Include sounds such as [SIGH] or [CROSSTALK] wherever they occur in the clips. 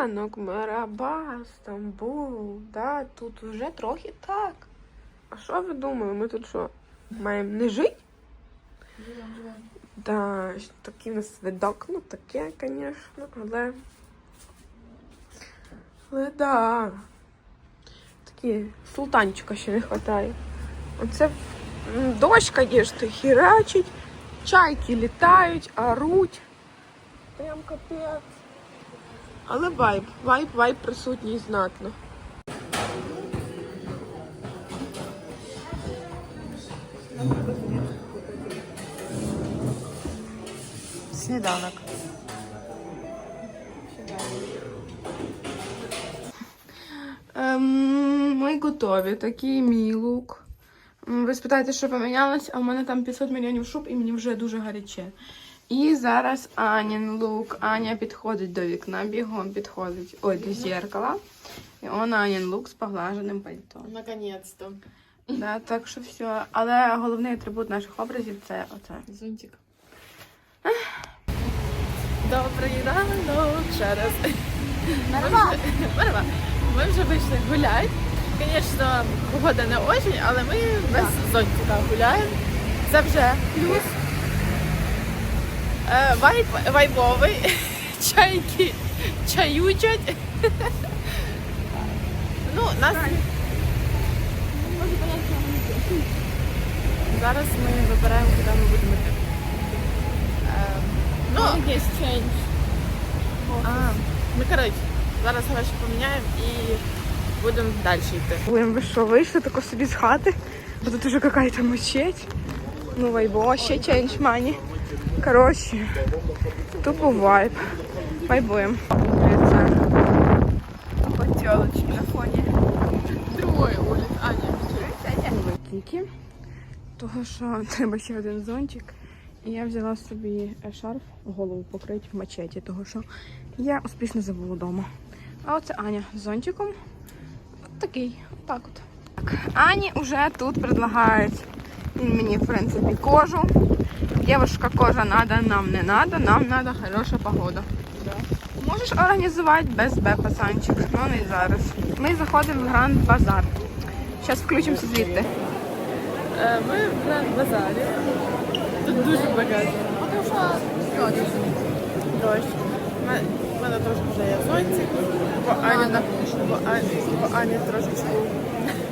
Ранок, Мараба, Стамбул. Да, тут вже трохи так. А що ви думали? Ми тут що? Маємо не жити? Да, такий у нас видок, ну таке, звісно, але. Але да. Такі султанчика ще не вистачає. Оце дощ, звісно, хірачить, чайки літають, оруть. Прям капець. Але вайб, вайб, вайб присутній знатно. Сніданок. Ем, ми готові. Такий мій лук. Ви спитаєте, що помінялось, а в мене там 500 мільйонів шуб і мені вже дуже гаряче. І зараз Анін лук. Аня підходить до вікна, бігом підходить ой, до зеркала. І он Анін лук з поглаженим пальтом. Наконец-то. Да, так що все. Але головний атрибут наших образів це оце. Зонтик. Добрий ранок ще раз. Мерва. Мерва. Ми вже вийшли гуляти. Звісно, погода не очень, але ми без зонтика гуляємо. Це вже плюс. Е, Вайб вайбовий. [LAUGHS] Чайки чаючать. Ну, нас. Зараз ми вибираємо, куди ми будемо йти. Е, Ну, ченч. а, ми коротше, зараз гроші поміняємо і будемо далі йти. Блин, ви що, вийшли тако собі з хати? Бо тут уже какая-то мечеть. Ну, вайбо, ще change money. Коротше, тупо вайб. Вайбуємо. Хотілочки на фоні. Другої вулиць, Аня. Тільки. Того, що треба ще один зонтик. І я взяла собі шарф, голову покрити в мачеті, того що я успішно забула вдома. А оце Аня з зонтиком. От такий, отак от. Так, Ані вже тут предлагають він мені, в принципі, кожу. Дівушка, кожа надо, нам не надо, нам надо хороша погода. Можеш організувати без Б, пацанчик, ну не зараз. Ми заходимо в Гранд Базар. Зараз включимося звідти. Е, Ми в Гранд Базарі. Тут дуже багато. Дощ. У мене теж вже є зонтик, бо Аня, трошечки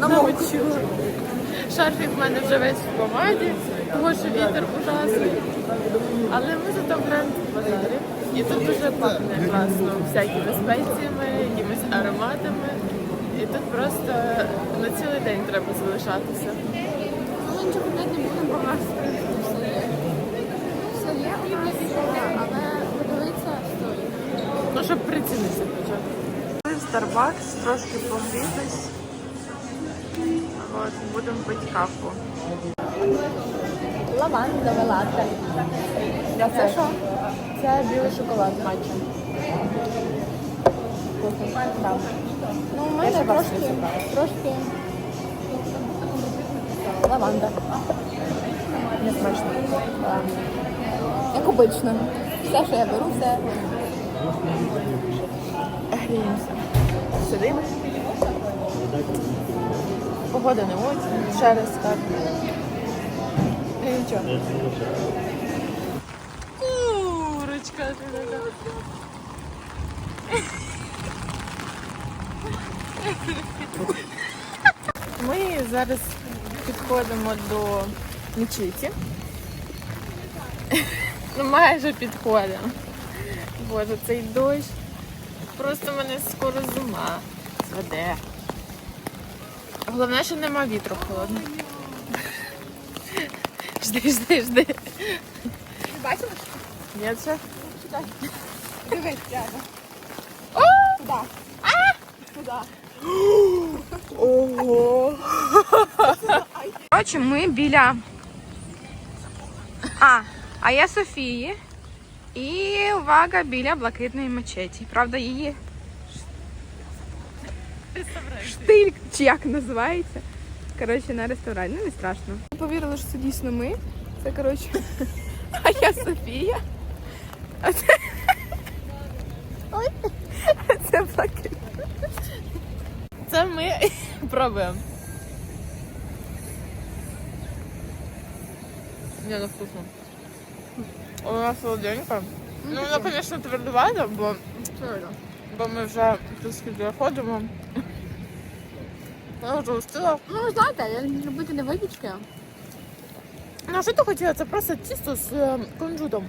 намочила. Шарфік в мене вже весь в помаді, тому що вітер ужасний. Але ми зато в Гранд Базарі. І тут дуже пахне класно всякими спеціями, якимись ароматами. І тут просто на цілий день треба залишатися. Ми нічого не будемо, в нас все є. Все є але подивитися стоїть. Ну, щоб прицінитися хоча б. Starbucks, трошки погрітись. От, будемо пити каву. Лавандове латте. А Це що? Це білий шоколад з матчем. Ну, у мене трошки, трошки лаванда. Не смачно. Як обично. Все, що я беру, все. Гріємося. Сидимо. Погода не очень. Ще раз так. Нічого. Курочка ти така. Ми зараз підходимо до мечеті. Ну, майже підходимо. Боже, цей дощ. Просто мене скоро зима зведе. Головне, що нема вітру холодного. Жди, жди, жди. Бачила? Ні, це? Дивись, рядом. Туди. Туди. Ого! Коротше, ми біля. А, а я Софії. І увага біля блакитної мечеті. Правда, її штиль, чи як називається. Коротше, на ресторані. Ну, не страшно. Повірила, що це дійсно ми. Це, коротше, [LAUGHS] а я Софія. А це... Це блакит. Це ми пробуємо. Не, ну вкусно. Вона солоденька. Ну, вона, звісно, твердувата, бо, бо ми вже трішки ходимо. Я вже устила. Ну, ви знаєте, я люблю робити не випічки. Ну, а що ти хотіла? Це просто тісто з е, кунжутом.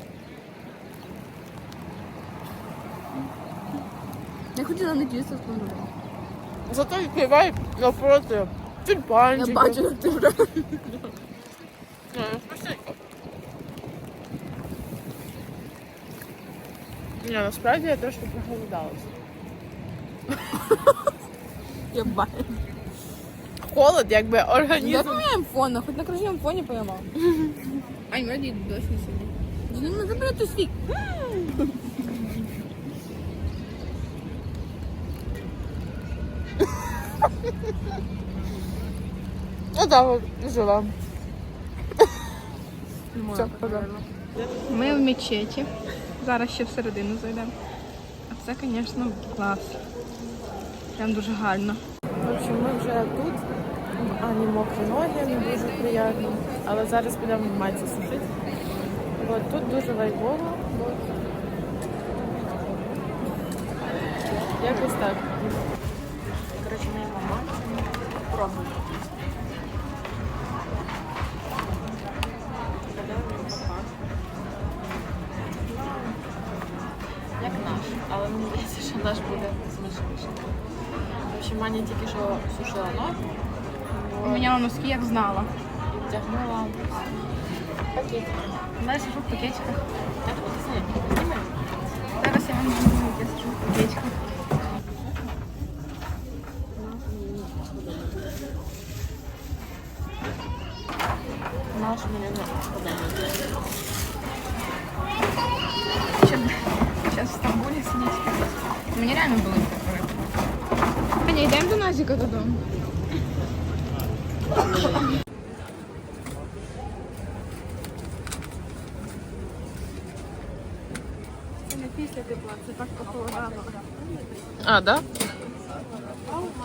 Я хотіла не тісто з кунжутом. Зато відкривай напроти. Тюльпанчики. Я бачу, як ти вже. Ну, смачненько. Ні, насправді я трошки проголодалася. Я бачу. Холод, якби організм. поміняємо фон, хоч на красивому фоні поїмо. [LAUGHS] Ай, мені дощ не сьогодні. Ну, не забери ту свік. Ну так, жила. Все. Ми в мечеті. Зараз ще всередину зайдемо. А це, звісно, клас. Прям дуже гарно. В общем, ми вже тут. Ані мокрі ноги, не дуже приємно. Але зараз підемо в майці сушити. От тут дуже вайбово. Якось так. Коротше, моя мама пробує. Як наш, але мені здається, що наш буде смачніший. В общем, Аня тільки що сушила ноги. Поміняла носки, як знала. І вдягнула пакет. Знаєш, що в пакетиках. Так, от це зніми. Зараз я вам зніму, я сижу в пакетиках. Наш мені не подобається. Щоб зараз в Стамбулі сидіти. Мені реально було таке. Аня, йдемо до Назіка додому. Це не після тепла, це так похолодало. А, да?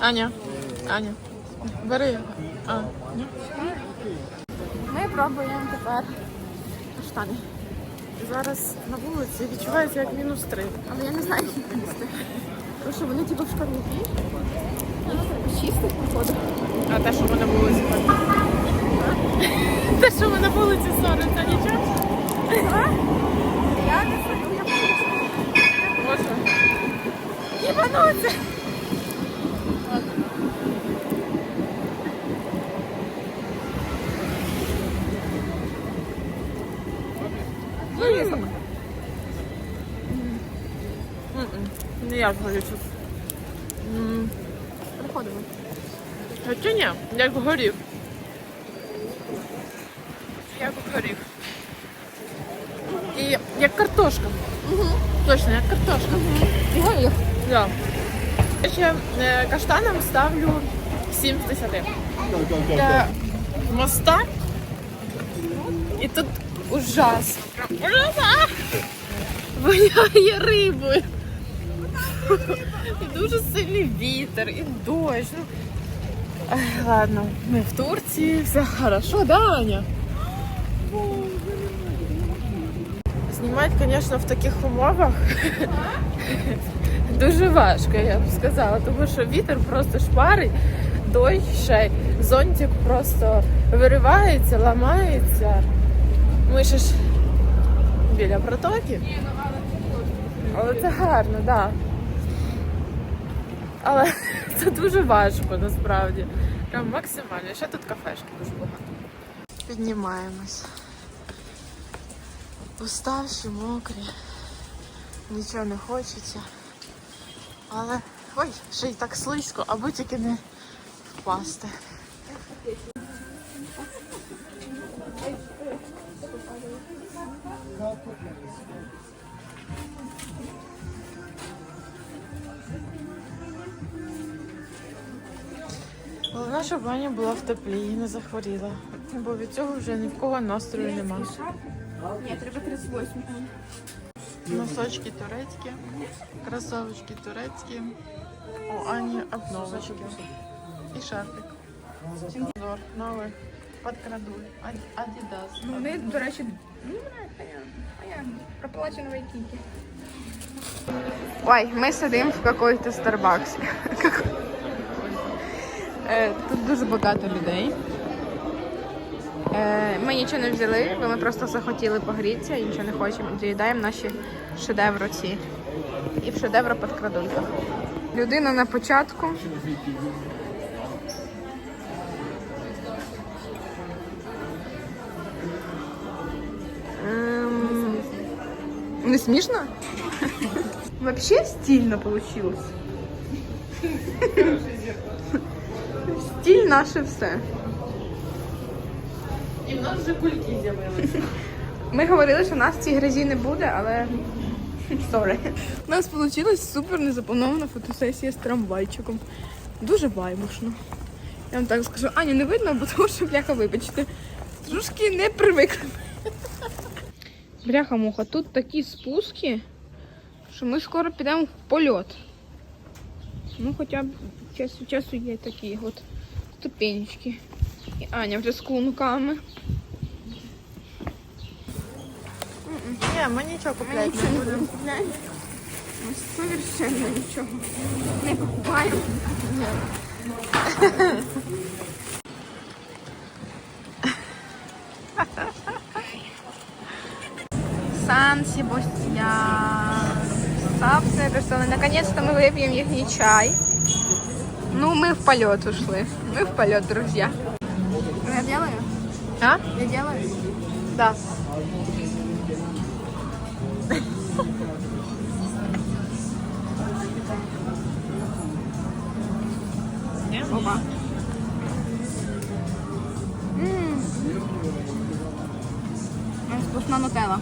Аня. Аня. Бери. А, ні? Ми пробуємо тепер штани. Зараз на вулиці відчувається як мінус три. Але я не знаю, як їх їсти. Тому що вони типу в треба чистити, походу. А те, що ми на вулиці так. [LAUGHS] Те, що ми на вулиці ссориться, нічого? Я не знаю, я Може. їбануться. Не я горючу. М, Хоча ні, як горіх. Як горіх. І як картошка. Точно, як картошка. Горіх. Да. Я ще е, каштанам ставлю 7 з 10. Для моста. І тут ужасно. Прям ужасно. Воняє рибою. І дуже сильний вітер, і дощ. Ну, ай, [LAUGHS] ладно, ми в Турції, все хорошо, да, Аня? Знімати, звісно, в таких умовах [LAUGHS] дуже важко, я б сказала, тому що вітер просто шпарить, дощ ще зонтик просто виривається, ламається. Ми ще ж біля протоки. Але це гарно, так. Да. Але це дуже важко насправді. Прям максимально. Ще тут кафешки дуже багато. Піднімаємось. Уставші, мокрі. Нічого не хочеться. Але ой, ще й так слизько, аби тільки не впасти. Головне, щоб була в теплі і не захворіла. Бо від цього вже ні в кого настрою нема. Ні, треба 38. Носочки турецькі, кросовочки турецькі. У Ані обновочки. І шарфик. Зор новий. Подкрадуль. Адідас. Ну, вони, до речі, ну, понятно. Проплаченові кіки. Ой, ми сидимо в какой-то Старбаксі. Е, Тут дуже багато людей. Е, Ми нічого не взяли, бо ми просто захотіли погрітися і нічого не хочемо. Доїдаємо наші шедеври ці. І в шедевра під крадульках. Людина на початку. Ем, Не смішно? [LAUGHS] Вообще стильно получилось. Стиль наше все. І в нас вже кульки з'явилися. [LAUGHS] Ми говорили, що в нас в цій грязі не буде, але [LAUGHS] сорі. У нас вийшла супер незапланована фотосесія з трамвайчиком. Дуже вайбушно. Я вам так скажу, Аню, не видно, бо тому що бляха, вибачте. Трошки не привикли. [LAUGHS] Бляха муха, тут такі спуски, що ми скоро підемо в польот. Ну, хоча б час від часу є такі от ступенечки. І Аня вже з клунками. Ні, ми нічого Ми купляти нічого не не будемо. будемо купляти. Ми совершенно нічого не покупаємо. Сан Себастьян. Сапция персоны. Наконец-то мы выпьем их чай. Ну, мы в полет ушли. Мы в полет, друзья. Я делаю? А? Я делаю? Да. Опа. Сплошна нутелла.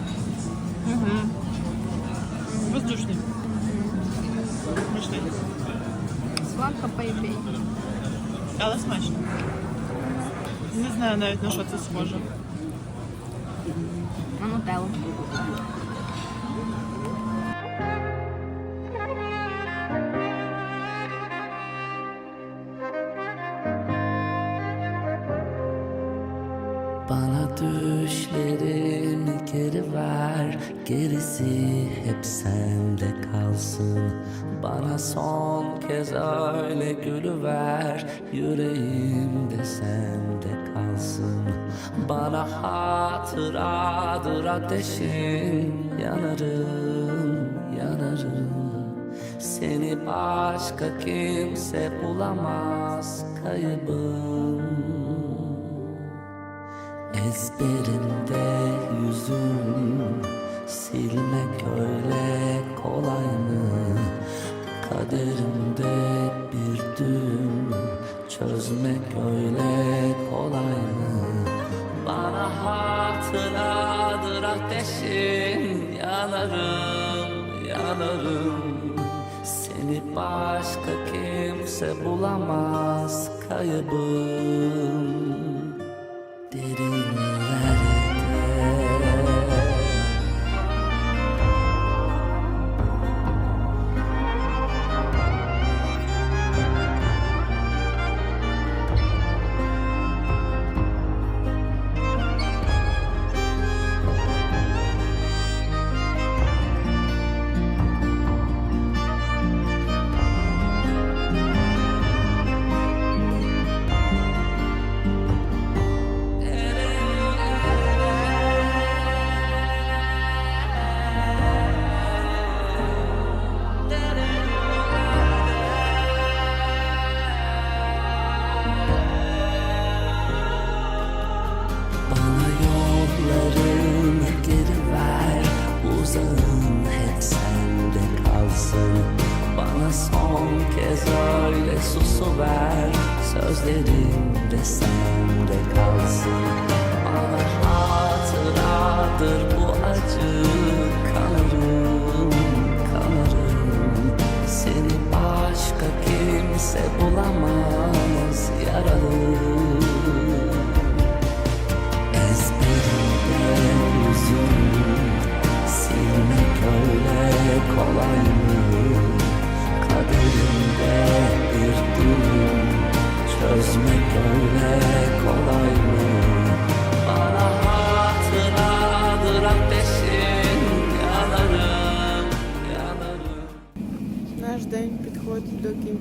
Сладко пей-пей. Але смачно. Не знаю навіть на що це схоже. На нутеллу. Bana düşlerimi geri ver Gerisi hep sende kalsın bana son kez öyle gülüver Yüreğimde sende kalsın. Bana hatıradır ateşin Yanarım, yanarım. Seni başka kimse bulamaz kaybım. Ezberimde yüzüm Silmek öyle kolay mı? Kaderimde bir düğüm. Çözmek öyle kolay mı? Bana hatıradır ateşin Yanarım, yanarım. Seni başka kimse bulamaz kaybım de sende kalsın. Bana hatıradır bu acı Kanarım, kanarım Seni başka kimse bulamaz Yaralım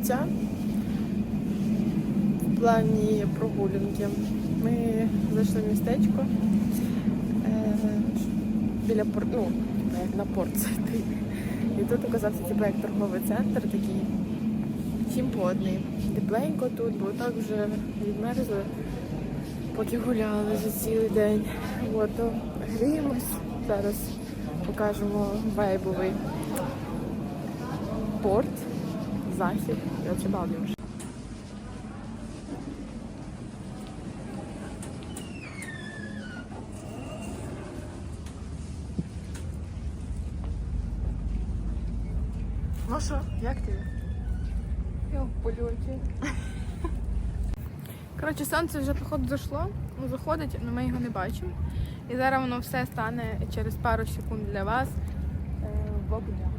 кінця в плані прогулянки. Ми зайшли в містечко е, біля порт, ну, як на порт зайти. І тут оказався типу, як торговий центр такий чимпотний. Тепленько тут, бо так вже відмерзли, поки гуляли за цілий день. От, то гріємось. Зараз покажемо вайбовий порт, захід. Це балдію. Ну що, як тобі? Я в польоті. Коротше, сонце вже походу зайшло. Ну, заходить, але ми його не бачимо. І зараз воно все стане через пару секунд для вас е, в огнях.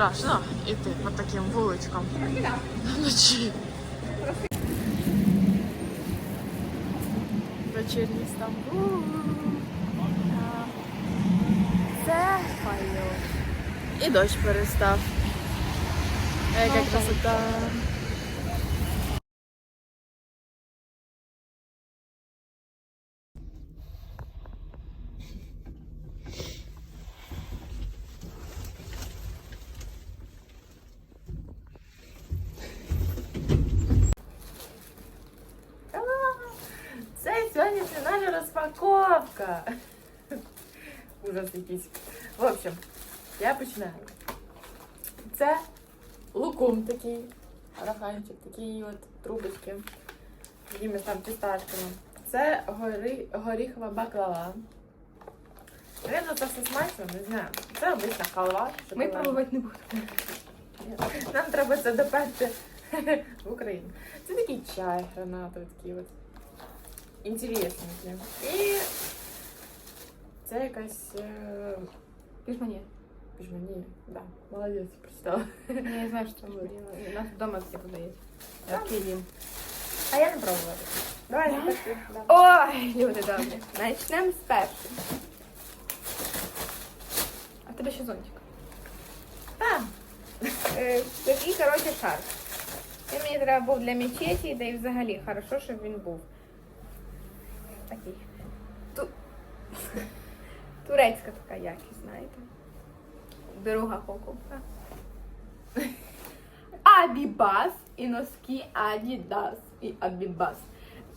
Страшно йти по таким вуличкам. Вночі. Вечірній Стамбул. Це файно. І дощ перестав. Яка красота. Це сьогодні фінальна розпаковка. Ужас якийсь. В общем, я починаю. Це лукум такий, араханчик, такі от трубочки якимись там фісташками. Це гори, горіхова баклава. Видно, це все смачно, не знаю. Це обична халва. Ми пробувати не будемо. Нам треба це доперти в Україну. Це такий чай гранатовий, такий от. Інтересненький. І це якась е, Пішмані. піжмані. Да, молодець, прочитала. Я знаю, що там буде. У нас вдома подають. Так. Києві. А я не пробувала. Давай, Да? Да. Ой, люди добрі. Почнемо з першого. А в тебе ще зонтик. Так. Е, Такий, коротше, шарф. Він мені треба був для мечеті, да і взагалі хорошо, щоб він був. Такий. Ту... Турецька така якість, знаєте. Дорога покупка. [LAUGHS] Абібас і носки Адідас і Абібас.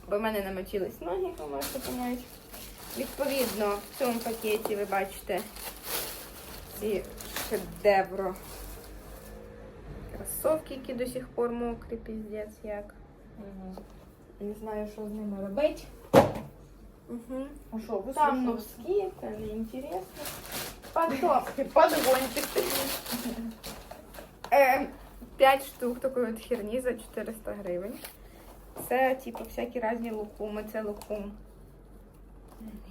Бо в мене намочились ноги, ви можете поняти. Відповідно, в цьому пакеті ви бачите ці шедевро. Кросовки, які до сих пор мокрі, піздець як. Не знаю, що з ними робити. Угу. А що, ви Там носки, [LAUGHS] [LAUGHS] це не інтересно. Потом Подгончик. е, 5 штук такої от херні за 400 гривень. Це, типу, всякі різні лукуми. Це лукум.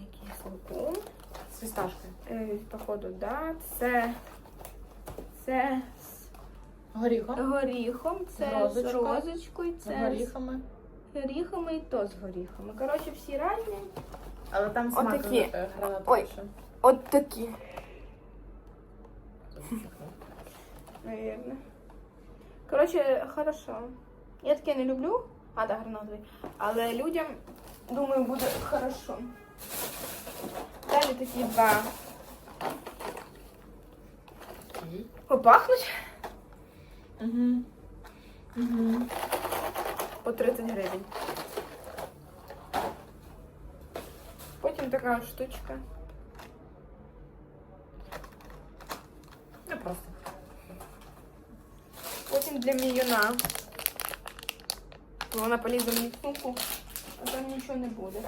Якийсь лукум. З фісташкою. Е, походу, да. Це, це з Горіхом. горіхом, це з Розочка. розочкою, З горіхами. з горіхами і то з горіхами. Коротше, всі різні. Але там смак Отакі. е. Ой. ще. От такі. Наверное. Коротше, хорошо. Я таке не люблю, А, да, гранатовий. Але людям, думаю, буде хорошо. Далі такі два. О, пахнуть Угу. Угу. по 30 гривень. Потім така штучка. Не просто. Потім для мільйона. Вона полізе мені в сумку, а там нічого не буде.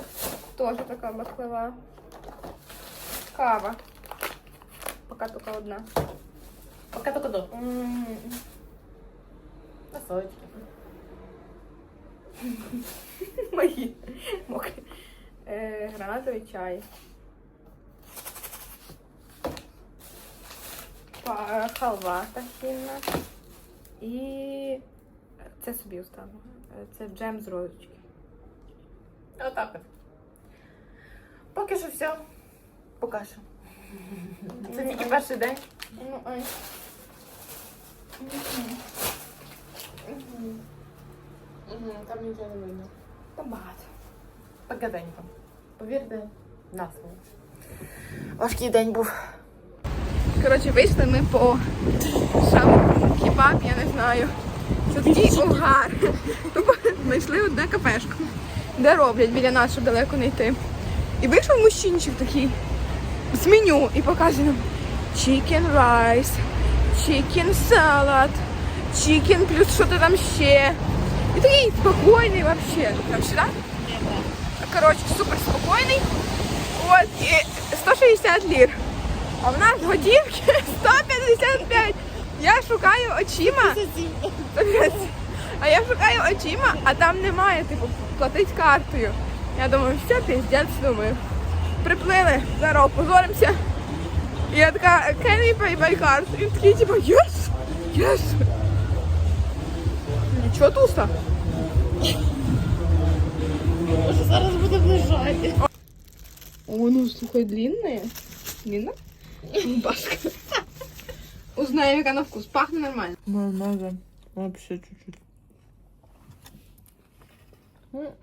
Теж така баклава. Кава. Поки тільки одна. Пока только до. М. Носочки. Мої мокрі. Е, чай. Па- Халва тахінна. І це собі оставила. Е, Це джем з розочки. Отак от. Поки що все. Поки що. Це тільки перший день. Ну. Угу. Там нічого не видно. Там багато. Погаденько. Повірте, на слово. Важкий день був. Коротше, вийшли ми по шам кебаб, я не знаю. Це такий угар. Тупо знайшли одне кафешку, де роблять біля нас, щоб далеко не йти. І вийшов мужчинчик такий з меню і показує нам chicken rice, chicken salad, chicken плюс що то там ще. І такий спокійний вообще. Вообще, да? Коротше, супер спокійний. От, і 160 лір. А в нас готівки 155. [LAUGHS] Я шукаю очима. [LAUGHS] А я шукаю очима, а там немає, типу, платить картою. Я думаю, що піздець думаю. Приплили, зараз позоримося. І я така, can we pay by card? І він такий, типу, yes, yes. Нічого туса. Молодец. Ой, ну сухой длинный, Длинно? Ну, Рубашка. Узнаем, как она вкус. Пахнет нормально. Нормально. Вообще чуть-чуть. Ну.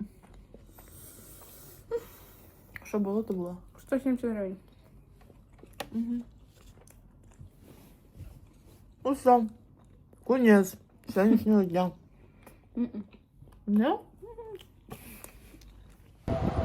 Что было, то было. 170 гривен. Угу. Ну все. Конец сегодняшнего дня. М-м. Да? М-м.